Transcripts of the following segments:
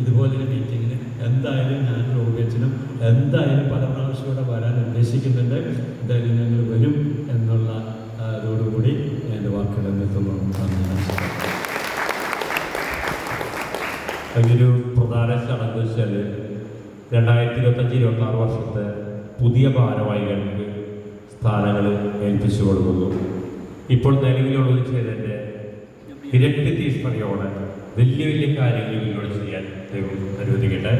ഇതുപോലൊരു മീറ്റിങ്ങിന് എന്തായാലും ഞാൻ റോബിയച്ചനും എന്തായാലും പല പ്രാവശ്യം ഇവിടെ വരാൻ ഉദ്ദേശിക്കുന്നുണ്ട്. എന്തായാലും ഞങ്ങൾ വരും എന്നുള്ള അതോടുകൂടി എന്റെ വാക്കുകൾ നിർത്തുന്നു അതിലൊരു പ്രധാന ചടങ്ങ് വെച്ചാൽ രണ്ടായിരത്തി ഇരുപത്തഞ്ച് ഇരുപത്തി ആറ് വർഷത്തെ പുതിയ ഭാരവാഹികൾക്ക് സ്ഥാനങ്ങൾ ഏൽപ്പിച്ചു കൊടുക്കുന്നു. ഇപ്പോൾ നിലവിലുള്ളത് ചെയ്തതിന്റെ ഇരട്ടി തീഷ്ണതയോടെ വലിയ വലിയ കാര്യങ്ങൾ ഇവരോട് ചെയ്യാൻ ദൈവം അനുവദിക്കട്ടെ.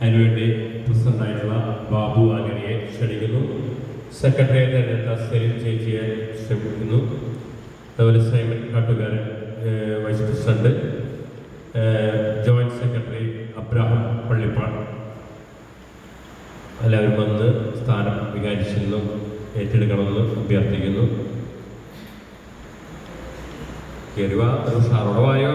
അതിനുവേണ്ടി പ്രസിഡന്റായിട്ടുള്ള ബാബു ആന്റണിയെ ക്ഷണിക്കുന്നു. സെക്രട്ടറിയെ തെരഞ്ഞെടുത്ത സെലിം ചേച്ചിയെ ക്ഷണിക്കുന്നു. അതുപോലെ Simon Kattukaran vice president joint secretary Abraham Pallippad. എല്ലാവരും വന്ന് സ്ഥാനം വികാരിച്ചെന്നും ഏറ്റെടുക്കണമെന്ന് അഭ്യർത്ഥിക്കുന്നു. കയറുക ഒരു ഉഷാറോടെ വായോ.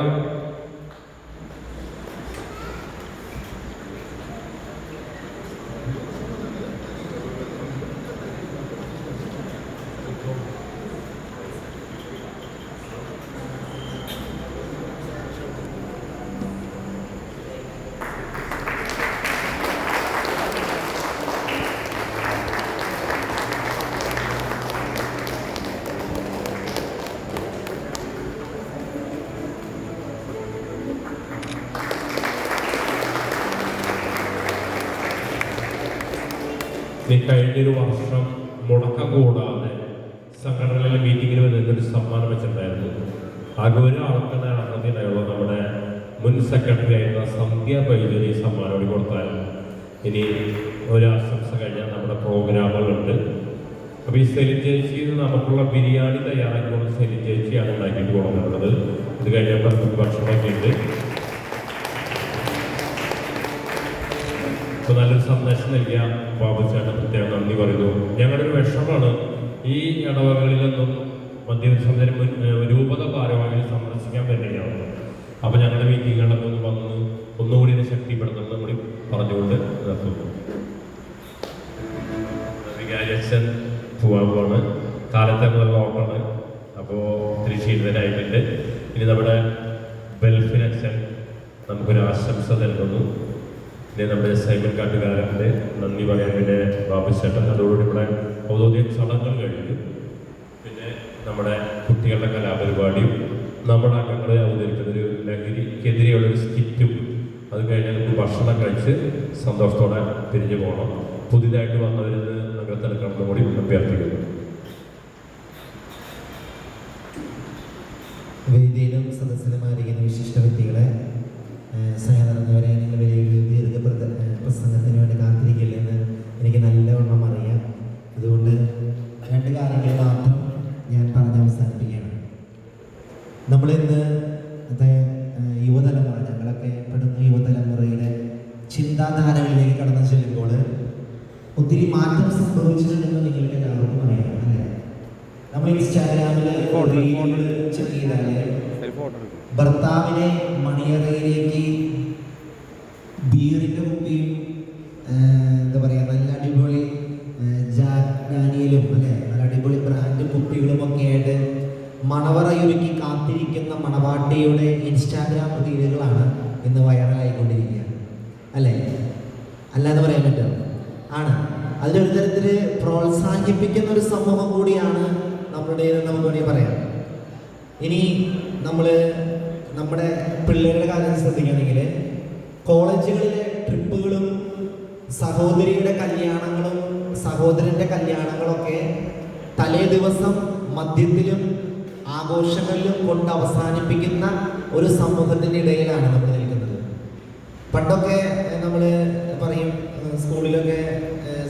നീ കഴിഞ്ഞൊരു വർഷം മുടക്കം കൂടാതെ സംഘടനയിലെ മീറ്റിങ്ങിൽ വന്നിട്ടൊരു സമ്മാനം വെച്ചിട്ടുണ്ടായിരുന്നു. ആകെ ഒരാൾക്ക് അർഹതയുണ്ടായുള്ളൂ നമ്മുടെ മുൻ സെക്രട്ടറി ആയിരുന്ന സന്ധ്യ വൈദ്യുതി സമ്മാനം കൂടി കൊടുത്താൽ ഇനി ഒരാശംസ കഴിഞ്ഞാൽ നമ്മുടെ പ്രോഗ്രാമുകളുണ്ട്. അപ്പോൾ ഈ സെലിൻ ചേച്ചിയിൽ നമുക്കുള്ള ബിരിയാണി തയ്യാറാക്കിക്കൊണ്ട് സെലിൻ ചേച്ചിയാണ് ഉണ്ടാക്കിയിട്ട് കൊടുക്കുന്നത് ഇത് കഴിഞ്ഞപ്പോൾ ഭക്ഷണമൊക്കെ ഉണ്ട്. ഇപ്പൊ നല്ലൊരു സന്ദേശം നൽകിയ ബാബുചേട്ടൻ പ്രത്യേകം നന്ദി പറയുന്നു. ഞങ്ങളുടെ ഒരു വിഷമാണ് ഈ ഇടവകളിലൊന്നും മധ്യവിസർജന രൂപത ഭാരവാഹികൾ സന്ദർശിക്കാൻ പറ്റുകയാണ് അപ്പൊ ഞങ്ങളുടെ മീറ്റിങ്ങുകളൊക്കെ ഒന്ന് വന്ന് ഒന്നുകൂടി ഇത് ശക്തിപ്പെടുത്തണം കൂടി പറഞ്ഞുകൊണ്ട് നിർത്തുന്നു വികാരിയച്ഛൻ പൂവാണ് കാലത്തെ മുതൽ നോക്കാണ് അപ്പോൾ ഒത്തിരി ഇനി നമ്മുടെ ബെൽഫിനച്ഛൻ നമുക്കൊരു ആശംസ നൽകുന്നു. പിന്നെ നമ്മുടെ സൈബർ കാട്ടുകാരന്റെ നന്ദി പറയാൻ പിന്നെ ബാബുശേട്ടൻ അതോടുകൂടി ഇവിടെ ഔദ്യോഗിക ചടങ്ങുകൾ കഴിഞ്ഞു. പിന്നെ നമ്മുടെ കുട്ടികളുടെ കലാപരിപാടിയും നമ്മുടെ അംഗങ്ങളെ അവതരിക്കുന്ന ഒരു ലഹരിക്കെതിരെയുള്ള ഒരു സ്കിറ്റും അത് കഴിഞ്ഞാൽ നമുക്ക് ഭക്ഷണം കഴിച്ച് സന്തോഷത്തോടെ പിരിഞ്ഞു പോകണം. പുതിയതായിട്ട് വന്നവരിൽ നിന്ന് എന്ന് കൂടി അഭ്യർത്ഥിക്കുന്നു ഭർത്താവിനെ മണിയറയിലേക്ക് ബീറിന്റെ ആ, എന്താ പറയുക നല്ല അടിപൊളി ജാഗ്നാനിയിലും അല്ലെ? നല്ല അടിപൊളി ബ്രാൻഡ് കുപ്പികളും ഒക്കെ ആയിട്ട് മണവറയൊരുക്കി കാത്തിരിക്കുന്ന മണവാട്ടിയുടെ ഇൻസ്റ്റാഗ്രാം റീലുകളാണ് ഇന്ന് വൈറലായിക്കൊണ്ടിരിക്കുക. അല്ലേ? അല്ലാതെ പറയാൻ പറ്റുമോ? ആണ്. അതിലൊരു തരത്തിൽ പ്രോത്സാഹിപ്പിക്കുന്ന ഒരു സമൂഹം കൂടിയാണ് നമ്മുടേത് നമുക്ക് വേണമെങ്കിൽ പറയാം. ഇനി നമ്മൾ നമ്മുടെ പിള്ളേരുടെ കാര്യം ശ്രദ്ധിക്കുകയാണെങ്കിൽ കോളേജുകളിലെ ട്രിപ്പുകളും സഹോദരിയുടെ കല്യാണങ്ങളും സഹോദരന്റെ കല്യാണങ്ങളൊക്കെ തലേ ദിവസം മദ്യത്തിലും ആഘോഷങ്ങളിലും കൊണ്ട് അവസാനിപ്പിക്കുന്ന ഒരു സമൂഹത്തിന്റെ ഇടയിലാണ് നമ്മൾ നിൽക്കുന്നത്. പണ്ടൊക്കെ നമ്മൾ സ്കൂളിലൊക്കെ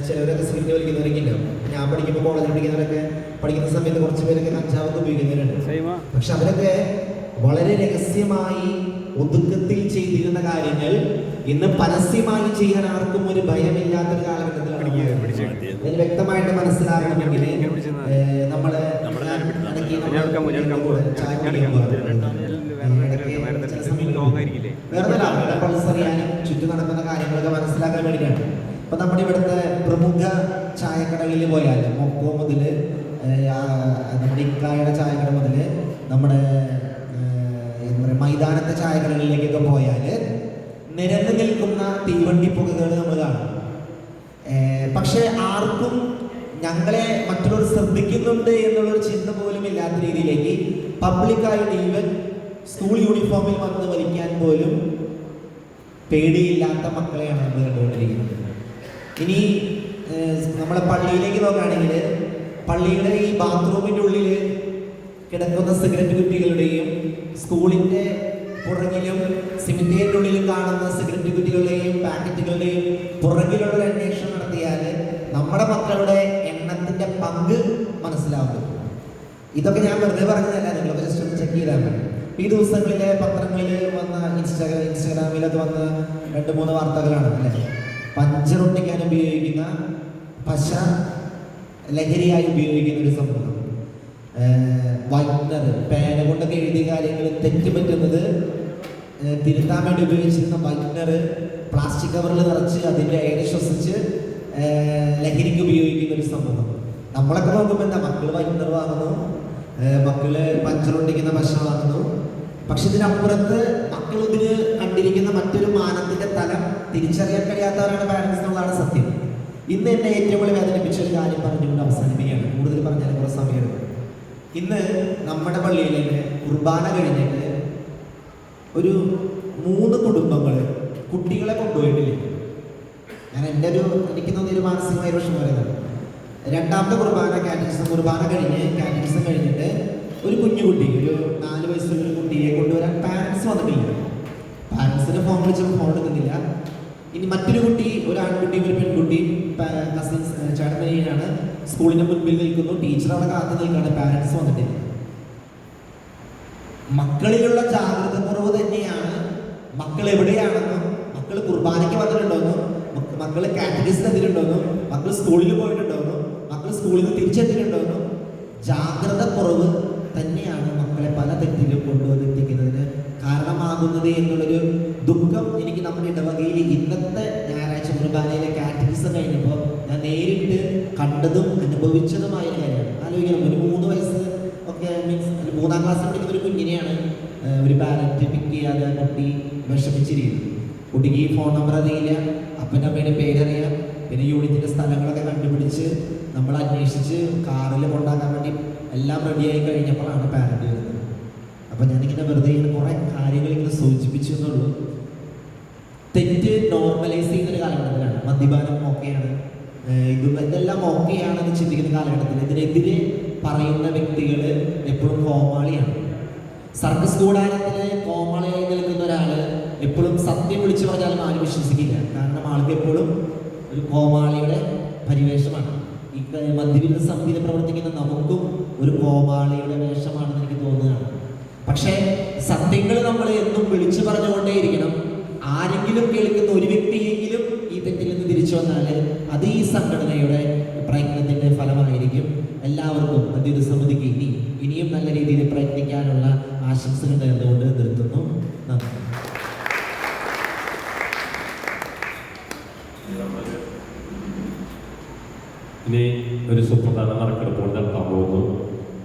ചിലവരൊക്കെ സിഗരറ്റ് വലിക്കുന്നവരൊക്കെ ഉണ്ടാവും ഞാൻ പഠിക്കുമ്പോൾ കോളേജിൽ പഠിക്കുന്നവരൊക്കെ പഠിക്കുന്ന സമയത്ത് കുറച്ച് പേരൊക്കെ കഞ്ചാവൊക്കെ ഉപയോഗിക്കുന്നവരുണ്ട്. പക്ഷെ അവരൊക്കെ വളരെ രഹസ്യമായി ഒതുക്കത്തിൽ ചെയ്തിരുന്ന കാര്യങ്ങൾ ഇന്ന് പരസ്യമായി ചെയ്യാൻ ആർക്കും ഒരു ഭയമില്ലാത്തൊരു കാലഘട്ടത്തിലാണ് വ്യക്തമായിട്ട് മനസ്സിലാകണമെങ്കിൽ നമ്മൾ ചായ വേണ്ടിയിട്ടാണ് ഇപ്പൊ നമ്മുടെ ഇവിടുത്തെ പ്രമുഖ ചായക്കടകളിൽ പോയാൽ മൊക്കോ മുതൽ നമ്മുടെ ഇക്കായുടെ ചായക്കട മുതൽ നമ്മുടെ എന്താ പറയുക മൈതാനത്തെ ചായക്കടകളിലേക്കൊക്കെ പോയാൽ നിരന്നു നിൽക്കുന്ന തീവണ്ടി പുകകൾ നമ്മൾ കാണും. പക്ഷെ ആർക്കും ഞങ്ങളെ മറ്റുള്ളവർ ശ്രദ്ധിക്കുന്നുണ്ട് എന്നുള്ളൊരു ചിന്ത പോലും ഇല്ലാത്ത രീതിയിലേക്ക് പബ്ലിക്കായിട്ട് ഈവൻ സ്കൂൾ യൂണിഫോമിൽ വന്ന് വലിക്കാൻ പോലും പേടിയില്ലാത്ത മക്കളെയാണ് നമ്മൾ കണ്ടുകൊണ്ടിരിക്കുന്നത്. ഇനി നമ്മളെ പള്ളിയിലേക്ക് നോക്കുകയാണെങ്കിൽ പള്ളിയുടെ ഈ ബാത്റൂമിന്റെ ഉള്ളിൽ കിടക്കുന്ന സിഗരറ്റ് കുറ്റികളുടെയും സ്കൂളിന്റെ പുറകിലും സിമിറ്റേറിന്റെ ഉള്ളിലും കാണുന്ന സിഗരറ്റ് കുറ്റികളുടെയും പാക്കറ്റുകളുടെയും പുറകിലുള്ള ഒരു അന്വേഷണം നടത്തിയാൽ നമ്മുടെ മക്കളുടെ എണ്ണത്തിന്റെ പങ്ക് മനസ്സിലാവും. ഇതൊക്കെ ഞാൻ വെറുതെ പറഞ്ഞതല്ല നിങ്ങളൊക്കെ ജസ്റ്റ് ഒന്ന് ചെക്ക് ചെയ്താൽ മതി. ഈ ദിവസങ്ങളിലെ പത്രങ്ങളിൽ വന്ന ഇൻസ്റ്റാഗ്രാം ഇൻസ്റ്റാഗ്രാമിൽ അത് വന്ന രണ്ട് മൂന്ന് വാർത്തകളാണ് അല്ലേ? പഞ്ചറൊട്ടിക്കാൻ ഉപയോഗിക്കുന്ന പശ ലഹരിയായി ഉപയോഗിക്കുന്ന ഒരു സംഭവം. വൈറ്റ്നർ പേന കൊണ്ടൊക്കെ എഴുതിയ കാര്യങ്ങൾ തെറ്റ് പറ്റുന്നത് തിരുത്താൻ വേണ്ടി ഉപയോഗിച്ചിരുന്ന വൈറ്റ്നർ പ്ലാസ്റ്റിക് കവറിൽ നിറച്ച് അതിന്റെ എയർ ശ്വസിച്ച് ലഹരിക്ക് ഉപയോഗിക്കുന്ന ഒരു സംഭവം. നമ്മളൊക്കെ നോക്കുമ്പോൾ എന്താ? മക്കൾ വൈകുന്നേരം വാങ്ങുന്നു മക്കൾ മക്കൾ പഞ്ചറൊട്ടിക്കുന്ന ഭക്ഷണം വാങ്ങുന്നു. പക്ഷെ ഇതിനപ്പുറത്ത് മക്കൾ ഇതിന് കണ്ടിരിക്കുന്ന മറ്റൊരു മാനത്തിന്റെ തലം തിരിച്ചറിയാൻ കഴിയാത്തവരാണ് പാരന്റ്സ് എന്നുള്ളതാണ് സത്യം. ഇന്ന് എന്നെ ഏറ്റവും കൂടുതൽ വേദനിപ്പിച്ച ഒരു കാര്യം പറഞ്ഞുകൊണ്ട് അവസാനിപ്പിക്കുകയാണ്. കൂടുതൽ പറഞ്ഞാൽ കുറേ സമയമെടുക്കും. ഇന്ന് നമ്മുടെ പള്ളിയിലെ കുർബാന കഴിഞ്ഞിട്ട് ഒരു മൂന്ന് കുടുംബങ്ങൾ കുട്ടികളെ കൊണ്ടുപോയിട്ടില്ല? ഞാൻ എന്റെ ഒരു എനിക്ക് തോന്നിയൊരു മാനസികമായ വിഷമം പറയുന്നത്. രണ്ടാമത്തെ കുർബാന കാറ്റഗിസം കുർബാന കഴിഞ്ഞ് കാറ്റഗിസം കഴിഞ്ഞിട്ട് ഒരു കുഞ്ഞുകുട്ടി ഒരു നാല് വയസ്സുള്ള ഒരു കുട്ടിയെ കൊണ്ടുവരാൻ പാരൻസ് വന്നിട്ടില്ല. പാരൻസിന്റെ ഫോൺ വിളിച്ചപ്പോൾ ഫോൺ എടുക്കുന്നില്ല. ഇനി മറ്റൊരു കുട്ടി ഒരു ആൺകുട്ടി ഒരു പെൺകുട്ടി കസിൻസ് ചേട്ടനെയാണ് സ്കൂളിന്റെ മുൻപിൽ നിൽക്കുന്നു. ടീച്ചർ അവിടെ കാത്തു നിൽക്കുകയാണ്. പാരൻസ് വന്നിട്ടില്ല. മക്കളിലുള്ള ജാഗ്രത കുറവ് തന്നെയാണ് മക്കൾ എവിടെയാണെന്നും മക്കൾ കുർബാനയ്ക്ക് വന്നിട്ടുണ്ടോന്നും മക്കൾ മക്കൾ കാറ്റഗറിസ്റ്റ് എത്തിയിട്ടുണ്ടോന്നും മക്കൾ സ്കൂളിൽ പോയിട്ടുണ്ടോന്നും മക്കൾ സ്കൂളിൽ നിന്ന് തിരിച്ചെത്തിയിട്ടുണ്ടോന്നും ജാഗ്രത കുറവ് തന്നെയാണ് മക്കളെ പല തെറ്റിലും കൊണ്ടുവന്നെത്തിക്കുന്നതിന് കാരണമാകുന്നത് എന്നുള്ളൊരു ദുഃഖം എനിക്ക് നമ്മുടെ ഇടവകയിൽ ഇന്നത്തെ ഞായറാഴ്ച കുർബാനയിലെ കാറ്റഗറിസം കഴിഞ്ഞപ്പോൾ ഞാൻ നേരിട്ട് കണ്ടതും അനുഭവിച്ചതുമായ കാര്യമാണ്. ആലോചിക്കണം ഒരു മൂന്ന് വയസ്സ് ഒക്കെ മീൻസ് മൂന്നാം ക്ലാസ് പഠിക്കുന്ന ഒരു കുഞ്ഞിനെയാണ് ഒരു പാരന്റ് പിക്ക് ചെയ്യാതെ കുട്ടി വിഷമിച്ചിരിക്കുന്നത്. കുട്ടിക്ക് ഈ ഫോൺ നമ്പർ അറിയില്ല അപ്പന്റെ അമ്മയുടെ പേരറിയാം. പിന്നെ യൂണിറ്റിന്റെ സ്ഥലങ്ങളൊക്കെ കണ്ടുപിടിച്ച് നമ്മൾ അന്വേഷിച്ച് കാറിൽ കൊണ്ടാക്കാൻ വേണ്ടി എല്ലാം റെഡിയായി കഴിഞ്ഞപ്പോഴാണ് പാരന്റ് വരുന്നത്. അപ്പം ഞാനിങ്ങനെ വെറുതെ ഇങ്ങനെ കുറേ കാര്യങ്ങൾ ഇങ്ങനെ സൂചിപ്പിച്ചു എന്നുള്ളൂ. തെറ്റ് നോർമലൈസ് ചെയ്യുന്ന ഒരു കാലഘട്ടത്തിലാണ്. മദ്യപാനം ഓക്കെയാണ് ഇതും ഇതെല്ലാം ഓക്കെയാണെന്ന് ചിന്തിക്കുന്ന കാലഘട്ടത്തിൽ ഇതിനെതിരെ പറയുന്ന വ്യക്തികൾ എപ്പോഴും കോമാളിയാണ്. സർക്കസ് കൂടാരത്തിലെ കോമാളിയായി നിൽക്കുന്ന ഒരാൾ എപ്പോഴും സത്യം വിളിച്ചു പറഞ്ഞാലും ആരും വിശ്വസിക്കില്ല. കാരണം ആൾക്ക് എപ്പോഴും ഒരു കോമാളിയുടെ പരിവേഷമാണ്. ഈ മദ്യവിരുദ്ധ സമിതിയിൽ പ്രവർത്തിക്കുന്ന നമുക്കും ഒരു കോമാളിയുടെ വേഷമാണെന്ന് എനിക്ക് തോന്നുകയാണ്. പക്ഷേ സത്യങ്ങൾ നമ്മൾ എന്നും വിളിച്ചു പറഞ്ഞുകൊണ്ടേയിരിക്കണം. ആരെങ്കിലും കേൾക്കുന്ന ഒരു വ്യക്തിയെങ്കിലും ഈ തെറ്റിൽ നിന്ന് തിരിച്ചു വന്നാൽ അത് ഈ സംഘടനയുടെ പ്രയത്നത്തിന്റെ ഫലമായിരിക്കും. എല്ലാവർക്കും മധ്യസ്ഥ സമിതിക്ക് ഇനി ഇനിയും നല്ല രീതിയിൽ പ്രയത്നിക്കാനുള്ള ആശംസകൾ നേർന്നുകൊണ്ട് നിർത്തുന്നു. നന്ദി. ഇനി ഒരു സുപ്രധാന നറുക്കെടുപ്പ് നടത്താൻ പോകുന്നു.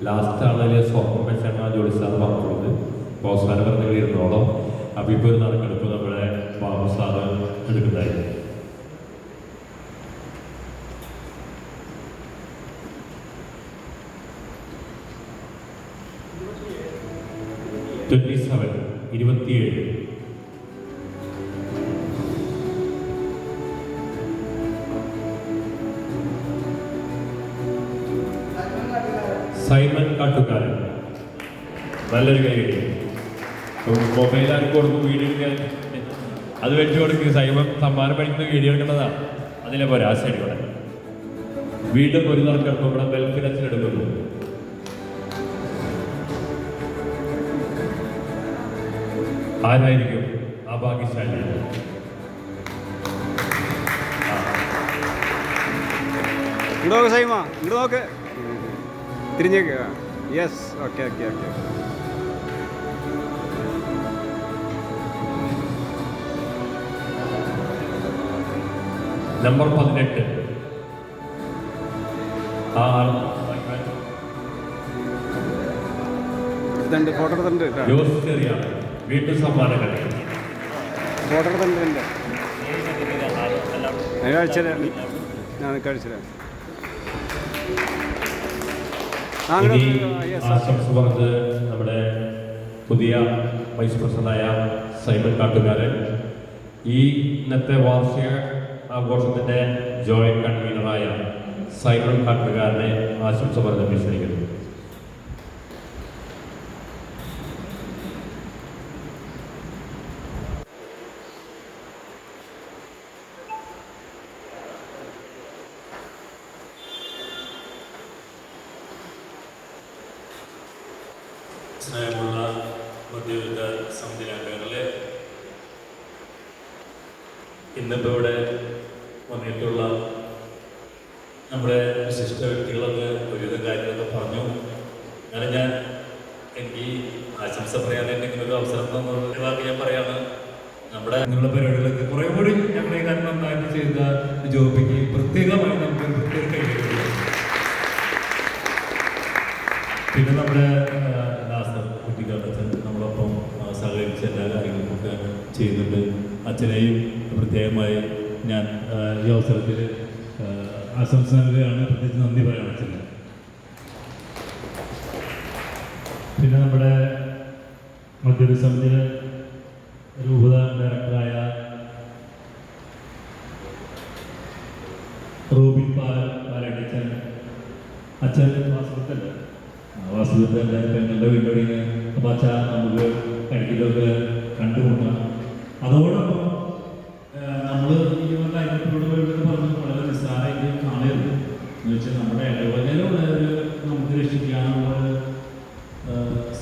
ലാസ്റ്റ് ആണെങ്കിൽ സ്വർണം വെച്ചാണ് ജോലി സാർ പറഞ്ഞത് അവസാനം പറഞ്ഞ ഇരുന്നോളം. അപ്പോൾ ഇപ്പോൾ നമ്മുടെ ബാബു സാറ് എടുക്കുന്നതായിരുന്നു ട്വന്റി സെവൻ ഇരുപത്തിയേഴ്. കാട്ടുകാരൻ. നല്ലൊരു കൈകടി മൊബൈൽ ആർക്ക് കൊടുക്കും വീഡിയോ എടുക്കാൻ? അത് വെച്ച് കൊടുക്കുക സൈബർ സമ്മാനം പഠിക്കുന്ന വീഡിയോ എടുക്കേണ്ടതാണ് അതിലെ പോരാശടി ഇവിടെ വീണ്ടും ഒരു നടക്കെടുക്കും ഇവിടെ വെൽഫിനസിന് എടുക്കുന്നു. ആരായിരിക്കും ആ ഭാഗ്യശാലി ആ. ഇങ്ങോട്ട് നോക്ക് സൈമ. ഇങ്ങോട്ട് നോക്ക്. തിരിഞ്ഞേക്ക് yes okay okay okay number പതിനെട്ട്. ആ ആൾ എടുത്തുണ്ട് ഫോട്ടോ എടുത്തുണ്ട് ജോസ് ചെറിയാണ് ഫോട്ടോ കഴിച്ചത്. ഞാൻ കഴിച്ചത്. ഇനി ആശംസ നമ്മുടെ പുതിയ വൈസ് പ്രസിഡന്റായ സൈമൺ കാട്ടുകാരൻ ഈ ഇന്നത്തെ വാർഷിക ആഘോഷത്തിന്റെ ജോയിന്റ് കൺവീനറായ സൈമൺ കാട്ടുകാരനെ ആശംസ പറഞ്ഞ് ക്ഷണിക്കുന്നു സ്നേഹമുള്ള മധ്യവിദ്യ സമിതി അംഗങ്ങളെ ഇന്നിപ്പോൾ ഇവിടെ വന്നിട്ടുള്ള നമ്മുടെ വിശിഷ്ട വ്യക്തികളൊക്കെ ഒരുവിധ കാര്യങ്ങളൊക്കെ പറഞ്ഞു. അങ്ങനെ ഞാൻ എനിക്ക് ആശംസ പറയാനായിട്ട് ഒരു അവസരം തന്ന. ഞാൻ പറയാണ്. നമ്മുടെ നിങ്ങളുടെ പരിപാടികളൊക്കെ കുറേ കൂടി ഞങ്ങളെ കാര്യം നന്നായിട്ട് ചെയ്ത ജോബിക്ക് പ്രത്യേകമായി നമുക്ക് അച്ഛനെയും പ്രത്യേകമായി ഞാൻ ഈ അവസരത്തിൽ ആ, ആശംസ നൽകുകയാണ് പ്രത്യേകിച്ച് നന്ദി പറയണം അച്ഛന് പിന്നെ നമ്മുടെ മധ്യസ്ഥ സമിതിയിലെ രൂപത ഡയറക്ടറായ റോബിൻ പാല പാലടിച്ചൻ അച്ഛൻ വാസുദത്തല്ല വാസുദത്തല്ല പെങ്ങളുടെ വീട്ടിൽ അപ്പം അച്ഛ നമുക്ക് കഴിക്കലൊക്കെ കണ്ടുമുട്ടാം. അതോടൊപ്പം നമ്മൾ ഈ ഒരു അയൽക്കൂടെ വേണ്ടത് പറഞ്ഞ് വളരെ നിസ്സാരമായിട്ട് കാണരുത്. എന്ന് വെച്ചാൽ നമ്മുടെ ഇടവകയിലുള്ളവർ നമുക്ക് രക്ഷിക്കാനുള്ള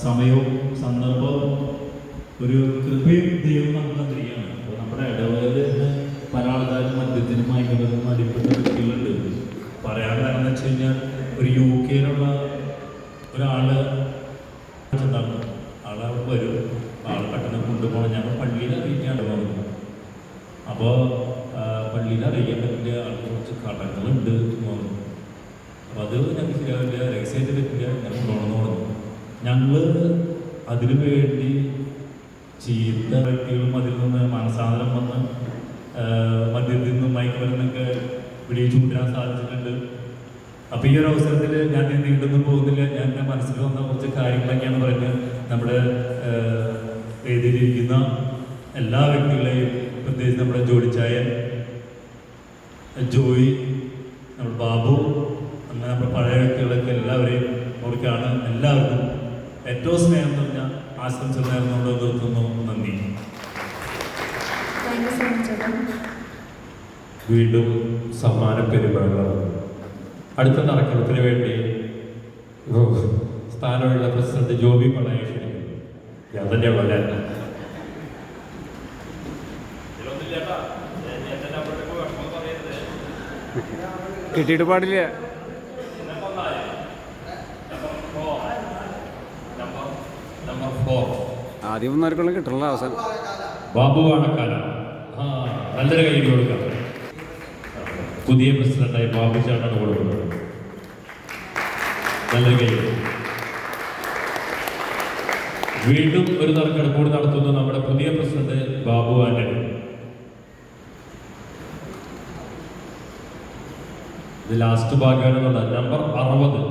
സമയവും സന്ദർഭവും ഒരു കൃപയും ദൈവം നമുക്ക് തരികയാണ് അപ്പോൾ നമ്മുടെ ഇടവകയിൽ പല ആൾക്കാരും മദ്യത്തിനും മയക്കുന്നതും അടിപ്പെട്ട വ്യക്തികളുണ്ട്. പറയാൻ കാരണം എന്ന് വെച്ച് കഴിഞ്ഞാൽ ഒരു യു കെയിലുള്ള ഒരാൾ ഉണ്ടാകും ആൾ അവിടെ വരും ആൾ പെട്ടെന്ന് കൊണ്ടുപോകണം ഞങ്ങൾ പള്ളിയിൽ അറിയിക്കാണ്ട് പോകുന്നു അപ്പോൾ ആൾക്ക് കുറച്ച് ഘടകങ്ങളുണ്ട് തോന്നുന്നു. അപ്പോൾ അത് ഞങ്ങൾക്ക് ശരിയാവില്ല രഹസ്യമായിട്ട് പറ്റില്ല ഞാൻ കൊണ്ടുപോകണമെന്ന് പറഞ്ഞു. ഞങ്ങൾ അതിനു വേണ്ടി ചീത്ത വ്യക്തികളും അതിൽ നിന്ന് മനസാന്തരം വന്ന് മദ്യത്തിൽ നിന്നും മയക്കുമരുന്നൊക്കെ പിടിച്ചു കൊണ്ടുവരാൻ സാധിച്ചിട്ടുണ്ട്. അപ്പോൾ ഈ ഒരു അവസരത്തിൽ ഞാൻ നീണ്ടൊന്നും പോകുന്നില്ല. ഞാൻ എന്റെ മനസ്സിൽ വന്ന കുറച്ച് കാര്യങ്ങളൊക്കെയാണ് പറയുന്നത്. നമ്മുടെ എഴുതിയിരിക്കുന്ന എല്ലാ വ്യക്തികളെയും പ്രത്യേകിച്ച് നമ്മുടെ ജോഡിച്ചായൻ ജോയി നമ്മുടെ ബാബു അങ്ങനെ നമ്മുടെ പഴയ വ്യക്തികളൊക്കെ എല്ലാവരെയും ഓർക്കാണ് എല്ലാവർക്കും ഏറ്റവും സ്നേഹം നിറഞ്ഞ ആശംസ നേർന്നുകൊണ്ട് നിർത്തുന്നു. നന്ദി. താങ്ക് സോ മച്ച് വീണ്ടും സമ്മാന പെരുമാറുകളാണ് അടുത്ത നടക്കണത്തിന് വേണ്ടി സ്ഥാനമുള്ള പ്രസിഡന്റ് ജോബി ക്ഷണിക്കുന്നു ഞാൻ തന്നെയുള്ള അല്ലേ കിട്ടിയിട്ട് പാടില്ല. ആദ്യം ഒന്നും ആർക്കുള്ള കിട്ടുള്ള അവസാനം. ബാബു വാണക്കാല നല്ലൊരു കൈ കൊടുക്കാം. പുതിയ പ്രസിഡന്റായി ബാബു ചേട്ടൻ കൊടുക്കുന്നത് നല്ലൊരു കൈ. വീണ്ടും ഒരു നറുക്കെടുപ്പ് കൂടി നടത്തുന്നു നമ്മുടെ പുതിയ പ്രസിഡന്റ് ബാബു ആന്റണി. ഇത് ലാസ്റ്റ് ഭാഗ്യമാണെന്നുള്ള നമ്പർ അറുപത്.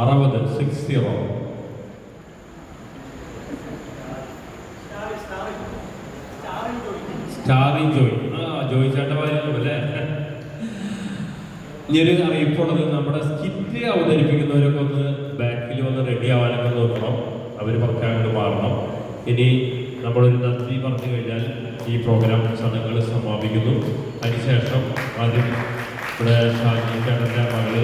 അറുപത് സിക്സ് സീറോ സ്റ്റാറിൻ ജോയി ആ ജോയി ചേട്ടൻ പറയുന്നു അല്ലേ? ഇനി ഒരു അറിയിപ്പുള്ളത് നമ്മുടെ സ്കിറ്റ് അവതരിപ്പിക്കുന്നവരൊക്കെ ഒന്ന് ബാക്കിൽ വന്ന് റെഡി ആവാനൊക്കെ നോക്കണം. അവർ പുറത്തെ അങ്ങോട്ട് മാറണം. ഇനി നമ്മളൊരു നന്ദി പറഞ്ഞു കഴിഞ്ഞാൽ ഈ പ്രോഗ്രാം ചടങ്ങുകൾ സമാപിക്കുന്നു. അതിനുശേഷം ആദ്യം ഇവിടെ ഷാജി മകൾ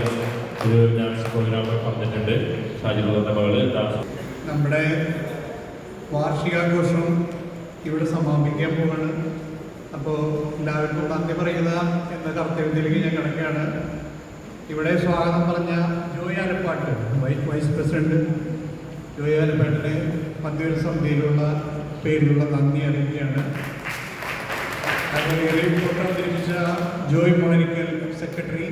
ഒരു ഡാൻസ് പ്രോഗ്രാം വന്നിട്ടുണ്ട്. ഷാജി ബ്രദറിന്റെ മകൾ ഡാൻസ് നമ്മുടെ വാർഷികാഘോഷം ഇവിടെ സമാപിക്കാൻ പോവാണ്. അപ്പോൾ എല്ലാവർക്കും നന്ദി പറയുക എന്ന കർത്തവ്യത്തിലേക്ക് ഞാൻ കിടക്കുകയാണ്. ഇവിടെ സ്വാഗതം പറഞ്ഞ Joy Alappatt vice vice president Joy ആലപ്പാട്ടിന് പന്തിയൊരു സമിതിയിലുള്ള പേരിലുള്ള നന്ദി അറിയിക്കുകയാണ്. തൊട്ടടുത്തിരിച്ച ജോയ് മോണരിക്കൽ സെക്രട്ടറി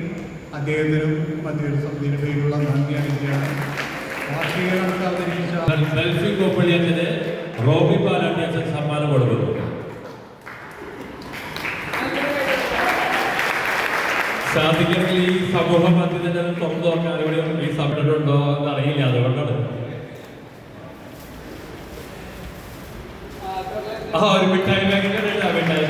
അദ്ദേഹത്തിനും മന്ത്രിയുടെ സമിതിയുടെ പേരിലുള്ള നന്ദി അറിയിക്കുകയാണ് വാർഷിക നടത്താതിരിച്ച സെൽഫി കോപ്പള്ളിയച്ഛന് റോബി ബാലാണ്ടി അച്ഛൻ സമ്മാനം കൊടുക്കുന്നു സാധിക്കണമെങ്കിൽ ഈ സമൂഹ മധ്യത്തിന്റെ തുറന്നു തുറക്കാൻ ഇവിടെ ഈ സമയത്തുണ്ടോ എന്ന് അറിയില്ല അതുകൊണ്ടാണ് ആ ഒരു മിഠായി ബാങ്കിന്റെ മിഠായി